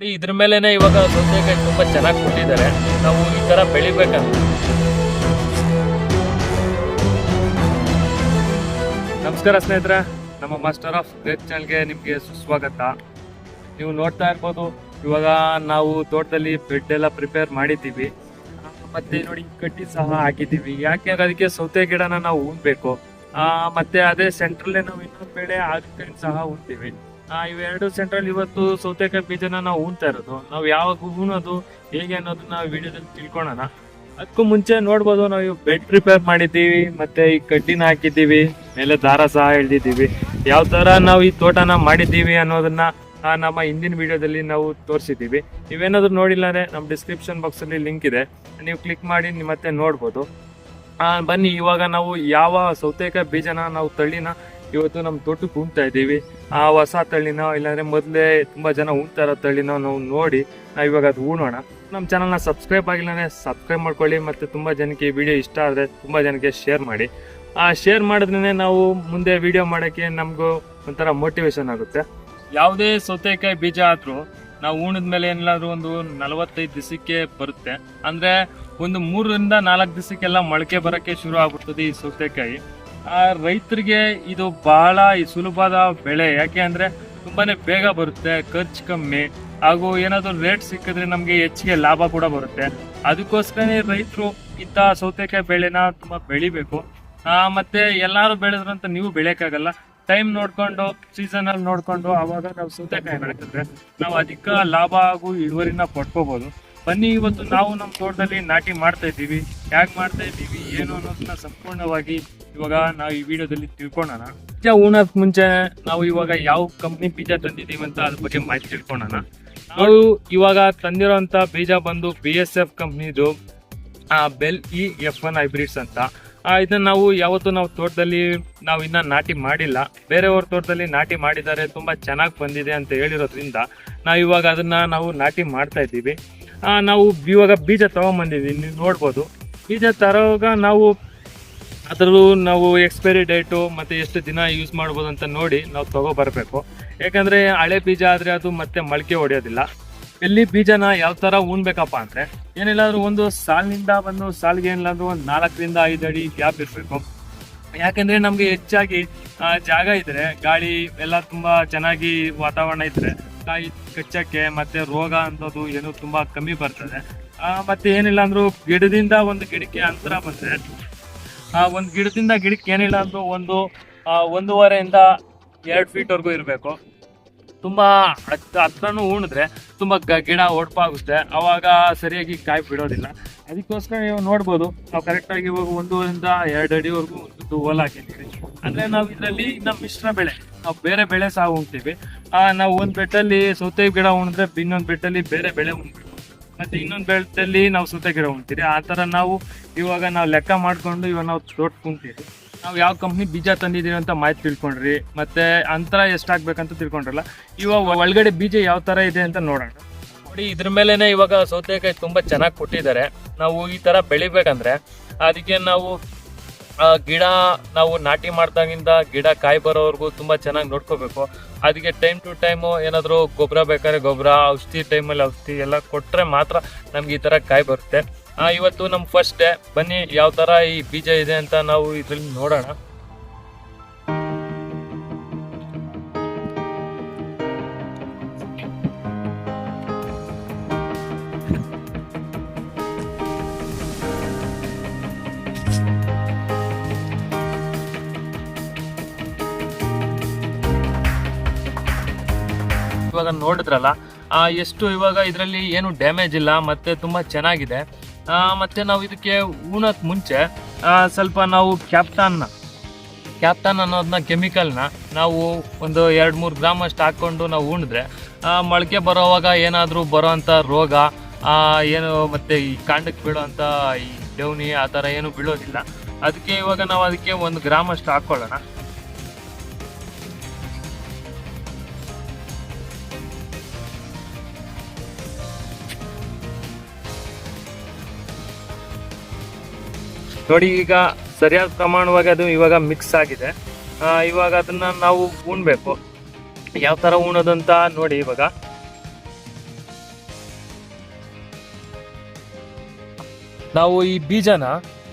ನೋಡಿ, ಇದ್ರ ಮೇಲೆನೆ ಇವಾಗ ಸೌತೆಕಾಯಿ ತುಂಬಾ ಚೆನ್ನಾಗಿ ಕೊಟ್ಟಿದ್ದಾರೆ. ನಾವು ಈ ತರ ಬೆಳಿಬೇಕಂತ. ನಮಸ್ಕಾರ ಸ್ನೇಹಿತರೆ, ನಮ್ಮ ಮಾಸ್ಟರ್ ಆಫ್ ಗ್ರೇಟ್ ಚಾನಲ್ಗೆ ನಿಮಗೆ ಸುಸ್ವಾಗತ. ನೀವು ನೋಡ್ತಾ ಇರ್ಬೋದು, ಇವಾಗ ನಾವು ತೋಟದಲ್ಲಿ ಬೆಡ್ ಎಲ್ಲ ಪ್ರಿಪೇರ್ ಮಾಡಿದ್ದೀವಿ. ಮತ್ತೆ ನೋಡಿ, ಕಟ್ಟಿ ಸಹ ಹಾಕಿದ್ದೀವಿ. ಯಾಕೆಂದ್ರೆ ಅದಕ್ಕೆ ಸೌತೆ ಗಿಡನ ನಾವು ಉಣ್ಬೇಕು. ಮತ್ತೆ ಅದೇ ಸೆಂಟ್ರಲ್ಲೇ ನಾವು ಇನ್ನೊಂದು ಬೆಳೆ ಹಾಕಿ ಸಹ ಉಣ್ತೀವಿ. ಇವೆರಡು ಸೆಂಟ್ರಲ್ ಇವತ್ತು ಸೌತೆಕಾಯಿ ಬೀಜನ ನಾವು ಉಣ್ತಾ ಇರೋದು. ನಾವು ಯಾವಾಗ ಉಣೋದು ಹೇಗೆ ಅನ್ನೋದನ್ನ ವಿಡಿಯೋದಲ್ಲಿ ತಿಳ್ಕೊಳೋಣ. ಅದಕ್ಕೂ ಮುಂಚೆ ನೋಡ್ಬೋದು, ನಾವು ಬೆಡ್ ಪ್ರಿಪೇರ್ ಮಾಡಿದ್ದೀವಿ, ಮತ್ತೆ ಈ ಕಡ್ಡಿನ ಹಾಕಿದ್ದೀವಿ, ಮೇಲೆ ದಾರ ಸಹ ಎಳ್ದಿದ್ದೀವಿ. ಯಾವ ತರ ನಾವು ಈ ತೋಟನ ಮಾಡಿದ್ದೀವಿ ಅನ್ನೋದನ್ನ ನಮ್ಮ ಹಿಂದಿನ ವಿಡಿಯೋದಲ್ಲಿ ನಾವು ತೋರಿಸಿದ್ದೀವಿ. ನೀವೇನಾದ್ರೂ ನೋಡಿಲ್ಲ ಅಂದ್ರೆ ನಮ್ಮ ಡಿಸ್ಕ್ರಿಪ್ಷನ್ ಬಾಕ್ಸ್ ಅಲ್ಲಿ ಲಿಂಕ್ ಇದೆ. ನೀವು ಕ್ಲಿಕ್ ಮಾಡಿ ಮತ್ತೆ ನೋಡ್ಬೋದು. ಬನ್ನಿ, ಇವಾಗ ನಾವು ಯಾವ ಸೌತೆಕಾಯಿ ಬೀಜನ ನಾವು ತಳ್ಳಿನ ಇವತ್ತು ನಮ್ಮ ತೋಟಕ್ಕೆ ಉಣ್ತಾ ಇದ್ದೀವಿ. ಆ ಹೊಸ ತಳ್ಳಿನ ಇಲ್ಲಾಂದ್ರೆ ಮೊದಲೇ ತುಂಬಾ ಜನ ಉಣ್ತಾ ಇರೋ ತಳ್ಳಿನ ನಾವು ನೋಡಿ, ನಾವು ಇವಾಗ ಅದು ಉಣೋಣ. ನಮ್ಮ ಚಾನಲ್ನ ಸಬ್ಸ್ಕ್ರೈಬ್ ಆಗಿಲ್ಲ ಅಂದ್ರೆ ಸಬ್ಸ್ಕ್ರೈಬ್ ಮಾಡ್ಕೊಳ್ಳಿ ಮತ್ತೆ ತುಂಬಾ ಜನಕ್ಕೆ ಈ ವಿಡಿಯೋ ಇಷ್ಟ ಆದರೆ ತುಂಬಾ ಜನಕ್ಕೆ ಶೇರ್ ಮಾಡಿ. ಆ ಶೇರ್ ಮಾಡಿದ್ರೆ ನಾವು ಮುಂದೆ ವಿಡಿಯೋ ಮಾಡೋಕ್ಕೆ ನಮಗೂ ಒಂಥರ ಮೋಟಿವೇಶನ್ ಆಗುತ್ತೆ. ಯಾವುದೇ ಸೌತೆಕಾಯಿ ಬೀಜ ಆದರೂ ನಾವು ಉಣಿದ ಮೇಲೆ ಏನಾದ್ರು ಒಂದು ನಲವತ್ತೈದು ದಿವಸಕ್ಕೆ ಬರುತ್ತೆ. ಅಂದ್ರೆ ಒಂದು ಮೂರರಿಂದ ನಾಲ್ಕು ದಿವಸಕ್ಕೆಲ್ಲ ಮೊಳಕೆ ಬರಕ್ಕೆ ಶುರು ಆಗ್ಬಿಡ್ತದೆ ಈ ಸೌತೆಕಾಯಿ. ಆ ರೈತರಿಗೆ ಇದು ಬಹಳ ಸುಲಭದ ಬೆಳೆ. ಯಾಕೆ ಅಂದ್ರೆ ತುಂಬಾನೇ ಬೇಗ ಬರುತ್ತೆ, ಖರ್ಚು ಕಮ್ಮಿ, ಹಾಗೂ ಏನಾದ್ರು ರೇಟ್ ಸಿಕ್ಕಿದ್ರೆ ನಮಗೆ ಹೆಚ್ಚಿಗೆ ಲಾಭ ಕೂಡ ಬರುತ್ತೆ. ಅದಕ್ಕೋಸ್ಕರನೇ ರೈತರು ಇಂಥ ಸೌತೆಕಾಯಿ ಬೆಳೆನ ತುಂಬಾ ಬೆಳಿಬೇಕು. ಮತ್ತೆ ಎಲ್ಲಾರು ಅಂತ ನೀವು ಬೆಳೆಯಕ್ಕಾಗಲ್ಲ. ಟೈಮ್ ನೋಡ್ಕೊಂಡು ಸೀಸನ್ ಅಲ್ಲಿ ನೋಡ್ಕೊಂಡು ಅವಾಗ ನಾವು ಸೌತೆಕಾಯಿ ಬೆಳೀತಿದ್ರೆ ನಾವು ಅಧಿಕ ಲಾಭ ಹಾಗೂ ಇಳುವರಿನ ಪಡ್ಕೋಬಹುದು ಬನ್ನಿ, ಇವತ್ತು ನಾವು ನಮ್ಮ ತೋಟದಲ್ಲಿ ನಾಟಿ ಮಾಡ್ತಾ ಇದ್ದೀವಿ. ಯಾಕೆ ಮಾಡ್ತಾ ಇದ್ದೀವಿ, ಏನು ಅನ್ನೋದನ್ನ ಸಂಪೂರ್ಣವಾಗಿ ಇವಾಗ ನಾವು ಈ ವಿಡಿಯೋದಲ್ಲಿ ತಿಳ್ಕೊಳ್ಳೋಣ ಬೀಜ ಉಣಕ್ ಮುಂಚೆ ನಾವು ಇವಾಗ ಯಾವ ಕಂಪ್ನಿ ಬೀಜ ತಂದಿದ್ದೀವಿ ಅಂತ ಅದ್ರ ಬಗ್ಗೆ ಮಾಹಿತಿ ತಿಳ್ಕೊಳ್ಳೋಣ ನಾವು ಇವಾಗ ತಂದಿರೋಂಥ ಬೀಜ ಬಂದು ಬಿ ಎಸ್ ಎಫ್ ಕಂಪ್ನಿದು bell E F one hybrids ಅಂತ. ಇದನ್ನ ನಾವು ಯಾವತ್ತು ನಾವು ತೋಟದಲ್ಲಿ ನಾವು ಇನ್ನ ನಾಟಿ ಮಾಡಿಲ್ಲ. ಬೇರೆಯವ್ರ ತೋಟದಲ್ಲಿ ನಾಟಿ ಮಾಡಿದ್ದಾರೆ, ತುಂಬಾ ಚೆನ್ನಾಗಿ ಬಂದಿದೆ ಅಂತ ಹೇಳಿರೋದ್ರಿಂದ ನಾವು ಇವಾಗ ಅದನ್ನ ನಾವು ನಾಟಿ ಮಾಡ್ತಾ ಇದ್ದೀವಿ. ನಾವು ಇವಾಗ ಬೀಜ ತಗೊಂಬಂದಿದ್ದೀವಿ ನೀವು ನೋಡ್ಬೋದು. ಬೀಜ ತರೋವಾಗ ನಾವು ಅದರಲ್ಲೂ ನಾವು ಎಕ್ಸ್ಪೈರಿ ಡೇಟು ಮತ್ತು ಎಷ್ಟು ದಿನ ಯೂಸ್ ಮಾಡ್ಬೋದು ಅಂತ ನೋಡಿ ನಾವು ತಗೋ ಯಾಕಂದ್ರೆ ಹಳೆ ಬೀಜ ಆದರೆ ಅದು ಮತ್ತೆ ಮೊಳಕೆ ಹೊಡೆಯೋದಿಲ್ಲ. ಎಲ್ಲಿ ಬೀಜನ ಯಾವ ಥರ ಉಣ್ಬೇಕಪ್ಪ ಅಂದರೆ ಏನಿಲ್ಲಾದ್ರೂ ಒಂದು ಸಾಲಿನಿಂದ ಬಂದು ಸಾಲಿಗೆ ಏನಿಲ್ಲಾದ್ರೂ ಒಂದು ನಾಲ್ಕರಿಂದ ಐದು ಅಡಿ ಗ್ಯಾಪ್ ಇರಬೇಕು. ಯಾಕೆಂದರೆ ನಮಗೆ ಹೆಚ್ಚಾಗಿ ಜಾಗ ಇದ್ದರೆ ಗಾಳಿ ಎಲ್ಲ ತುಂಬ ಚೆನ್ನಾಗಿ ವಾತಾವರಣ ಇದ್ರೆ ಕಾಯಿ ಕಚ್ಚಕ್ಕೆ ಮತ್ತೆ ರೋಗ ಅನ್ನೋದು ಏನು ತುಂಬಾ ಕಮ್ಮಿ ಬರ್ತದೆ. ಮತ್ತೆ ಏನಿಲ್ಲ ಅಂದ್ರು ಗಿಡದಿಂದ ಒಂದು ಗಿಡಕ್ಕೆ ಅಂತರ ಬಂದ್ರೆ, ಆ, ಒಂದು ಗಿಡದಿಂದ ಗಿಡಕ್ಕೆ ಏನಿಲ್ಲ ಅಂದ್ರೂ ಒಂದು ಒಂದೂವರೆಯಿಂದ ಎರಡು ಫೀಟ್ ವರೆಗೂ ಇರಬೇಕು. ತುಂಬಾ ಹತ್ರನೂ ಉಣಿದ್ರೆ ತುಂಬಾ ಗಿಡ ಒಡಪಾಗುತ್ತೆ. ಅವಾಗ ಸರಿಯಾಗಿ ಕಾಯಿ ಬಿಡೋದಿಲ್ಲ. ಅದಕ್ಕೋಸ್ಕರ ನೀವು ನೋಡ್ಬೋದು, ನಾವು ಕರೆಕ್ಟಾಗಿ ಇವಾಗ ಒಂದೂವರೆಯಿಂದ ಎರಡು ಅಡಿವರೆಗೂ ಒಂದು ಹೋಲ್ ಹಾಕಿದ್ದೀವಿ. ಅಂದ್ರೆ ನಾವು ಇದರಲ್ಲಿ ನಮ್ಮ ಮಿಶ್ರ ಬೆಳೆ. ನಾವು ಬೇರೆ ಬೆಳೆ ಸಹ ಉಣ್ತೀವಿ. ನಾವು ಒಂದು ಬೆಟ್ಟಲ್ಲಿ ಸೌತೆ ಗಿಡ ಉಣಿದ್ರೆ ಇನ್ನೊಂದು ಬೆಟ್ಟಲ್ಲಿ ಬೇರೆ ಬೆಳೆ ಉಣ್ಬೇಕು ಮತ್ತೆ ಇನ್ನೊಂದು ಬೆಟ್ಟಲ್ಲಿ ನಾವು ಸೌತೆ ಗಿಡ ಉಣ್ತೀವಿ ಆ ಥರ ನಾವು ಇವಾಗ ನಾವು ಲೆಕ್ಕ ಮಾಡ್ಕೊಂಡು ಇವಾಗ ನಾವು ತೋಟ ಕುಂತೀವಿ ನಾವು ಯಾವ ಕಂಪ್ನಿ ಬೀಜ ತಂದಿದ್ದೀವಿ ಅಂತ ಮಾಹಿತಿ ತಿಳ್ಕೊಂಡ್ರಿ. ಮತ್ತೆ ಅಂತರ ಎಷ್ಟಾಗ್ಬೇಕಂತ ತಿಳ್ಕೊಂಡ್ರಲ್ಲ. ಇವಾಗ ಒಳಗಡೆ ಬೀಜ ಯಾವ ತರ ಇದೆ ಅಂತ ನೋಡೋಣ. ನೋಡಿ, ಇದ್ರ ಮೇಲೆನೆ ಇವಾಗ ಸೌತೆಕಾಯಿ ತುಂಬಾ ಚೆನ್ನಾಗಿ ಕೊಟ್ಟಿದ್ದಾರೆ. ನಾವು ಈ ತರ ಬೆಳಿಬೇಕಂದ್ರೆ ಅದಕ್ಕೆ ನಾವು ಗಿಡ ನಾವು ನಾಟಿ ಮಾಡ್ದಾಗಿಂದ ಗಿಡ ಕಾಯಿ ಬರೋವರೆಗೂ ತುಂಬ ಚೆನ್ನಾಗಿ ನೋಡ್ಕೋಬೇಕು. ಅದಕ್ಕೆ ಟೈಮ್ ಟು ಟೈಮು ಏನಾದರೂ ಗೊಬ್ಬರ ಬೇಕಾದ್ರೆ ಗೊಬ್ಬರ ಔಷಧಿ ಟೈಮಲ್ಲಿ ಔಷಧಿ ಎಲ್ಲ ಕೊಟ್ಟರೆ ಮಾತ್ರ ನಮ್ಗೆ ಈ ಥರ ಕಾಯಿ ಬರುತ್ತೆ. ಇವತ್ತು ನಮ್ಮ ಫಸ್ಟ್ ಡೇ ಬನ್ನಿ ಯಾವ ಥರ ಈ ಬೀಜ ಇದೆ ಅಂತ ನಾವು ಇದರಲ್ಲಿ ನೋಡೋಣ. ಇವಾಗ ನೋಡಿದ್ರಲ್ಲ ಎಷ್ಟು ಇವಾಗ ಇದರಲ್ಲಿ ಏನು ಡ್ಯಾಮೇಜ್ ಇಲ್ಲ, ಮತ್ತೆ ತುಂಬ ಚೆನ್ನಾಗಿದೆ. ಮತ್ತು ನಾವು ಇದಕ್ಕೆ ಉಣಕ್ ಮುಂಚೆ ಸ್ವಲ್ಪ ನಾವು ಕ್ಯಾಪ್ಟಾನ್ನ ಕ್ಯಾಪ್ಟನ್ ಅನ್ನೋದನ್ನ ಕೆಮಿಕಲ್ನ ನಾವು ಒಂದು ಎರಡು ಮೂರು ಗ್ರಾಮ್ ಅಷ್ಟು ಹಾಕ್ಕೊಂಡು ನಾವು ಉಣಿದ್ರೆ ಮೊಳಕೆ ಬರೋವಾಗ ಏನಾದರೂ ಬರೋವಂಥ ರೋಗ ಏನು ಮತ್ತೆ ಈ ಕಾಂಡಕ್ಕೆ ಬೀಳೋವಂಥ ಈ ಡೌನಿ ಆ ಥರ ಏನು ಬೀಳೋದಿಲ್ಲ. ಅದಕ್ಕೆ ಇವಾಗ ನಾವು ಅದಕ್ಕೆ ಒಂದು ಗ್ರಾಮ್ ಅಷ್ಟು ಹಾಕ್ಕೊಳ್ಳೋಣ ನೋಡಿ, ಈಗ ಸರಿಯಾದ ಪ್ರಮಾಣವಾಗಿ ಅದು ಇವಾಗ ಮಿಕ್ಸ್ ಆಗಿದೆ. ಇವಾಗ ಅದನ್ನ ನಾವು ಉಣ್ಬೇಕು. ಯಾವ ಥರ ಉಣೋದಂತ ನೋಡಿ ಇವಾಗ. ನಾವು ಈ ಬೀಜನ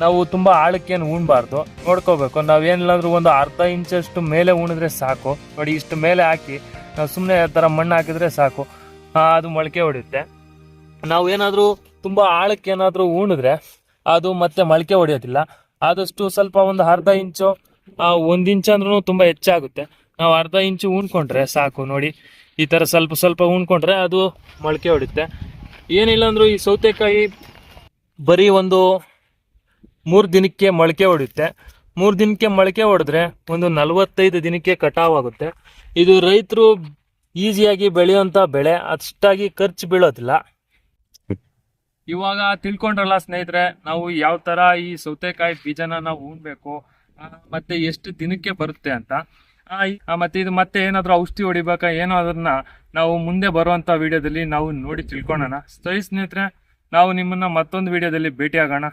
ನಾವು ತುಂಬ ಆಳಕ್ಕೇನು ಉಣ್ಬಾರ್ದು. ನೋಡ್ಕೋಬೇಕು. ನಾವೇನಿಲ್ಲಾಂದ್ರೂ ಒಂದು ಅರ್ಧ ಇಂಚಷ್ಟು ಮೇಲೆ ಉಣಿದ್ರೆ ಸಾಕು. ನೋಡಿ, ಇಷ್ಟು ಮೇಲೆ ಹಾಕಿ ನಾವು ಸುಮ್ಮನೆ ಆ ಥರ ಮಣ್ಣು ಹಾಕಿದ್ರೆ ಸಾಕು. ಅದು ಮೊಳಕೆ ಹೊಡೆಯುತ್ತೆ. ನಾವು ಏನಾದರೂ ತುಂಬ ಆಳಕ್ಕೆ ಏನಾದರೂ ಉಣಿದ್ರೆ ಅದು ಮತ್ತೆ ಮೊಳಕೆ ಹೊಡೆಯೋದಿಲ್ಲ. ಆದಷ್ಟು ಸ್ವಲ್ಪ ಒಂದು ಅರ್ಧ ಇಂಚು ಒಂದು ಇಂಚ್ ಅಂದ್ರೂ ತುಂಬ ಹೆಚ್ಚಾಗುತ್ತೆ. ನಾವು ಅರ್ಧ ಇಂಚು ಉಣ್ಕೊಂಡ್ರೆ ಸಾಕು ನೋಡಿ. ಈ ಥರ ಸ್ವಲ್ಪ ಸ್ವಲ್ಪ ಉಣ್ಕೊಂಡ್ರೆ ಅದು ಮೊಳಕೆ ಹೊಡುತ್ತೆ ಏನಿಲ್ಲ ಅಂದ್ರೂ ಈ ಸೌತೆಕಾಯಿ ಬರೀ ಒಂದು ಮೂರು ದಿನಕ್ಕೆ ಮೊಳಕೆ ಹೊಡುತ್ತೆ ಮೂರು ದಿನಕ್ಕೆ ಮೊಳಕೆ ಹೊಡೆದ್ರೆ ಒಂದು ನಲವತ್ತೈದು ದಿನಕ್ಕೆ ಕಟಾವ್ ಆಗುತ್ತೆ ಇದು ರೈತರು ಈಸಿಯಾಗಿ ಬೆಳೆಯುವಂಥ ಬೆಳೆ. ಅಷ್ಟಾಗಿ ಖರ್ಚು ಬೀಳೋದಿಲ್ಲ. ಇವಾಗ ತಿಳ್ಕೊಂಡ್ರಲ್ಲ ಸ್ನೇಹಿತರೆ, ನಾವು ಯಾವ ತರ ಈ ಸೌತೆಕಾಯಿ ಬೀಜನ ನಾವು ಉಣ್ಬೇಕು ಮತ್ತೆ ಎಷ್ಟು ದಿನಕ್ಕೆ ಬರುತ್ತೆ ಅಂತ. ಮತ್ತೆ ಇದು ಮತ್ತೆ ಏನಾದರೂ ಔಷಧಿ ಹೊಡಿಬೇಕಾ, ಏನೋ ಅದನ್ನ ನಾವು ಮುಂದೆ ಬರುವಂತ ವಿಡಿಯೋದಲ್ಲಿ ನಾವು ನೋಡಿ ತಿಳ್ಕೊಳ್ಳೋಣ. ಸರಿ ಸ್ನೇಹಿತರೆ, ನಾವು ನಿಮ್ಮನ್ನ ಮತ್ತೊಂದು ವಿಡಿಯೋದಲ್ಲಿ ಭೇಟಿ ಆಗೋಣ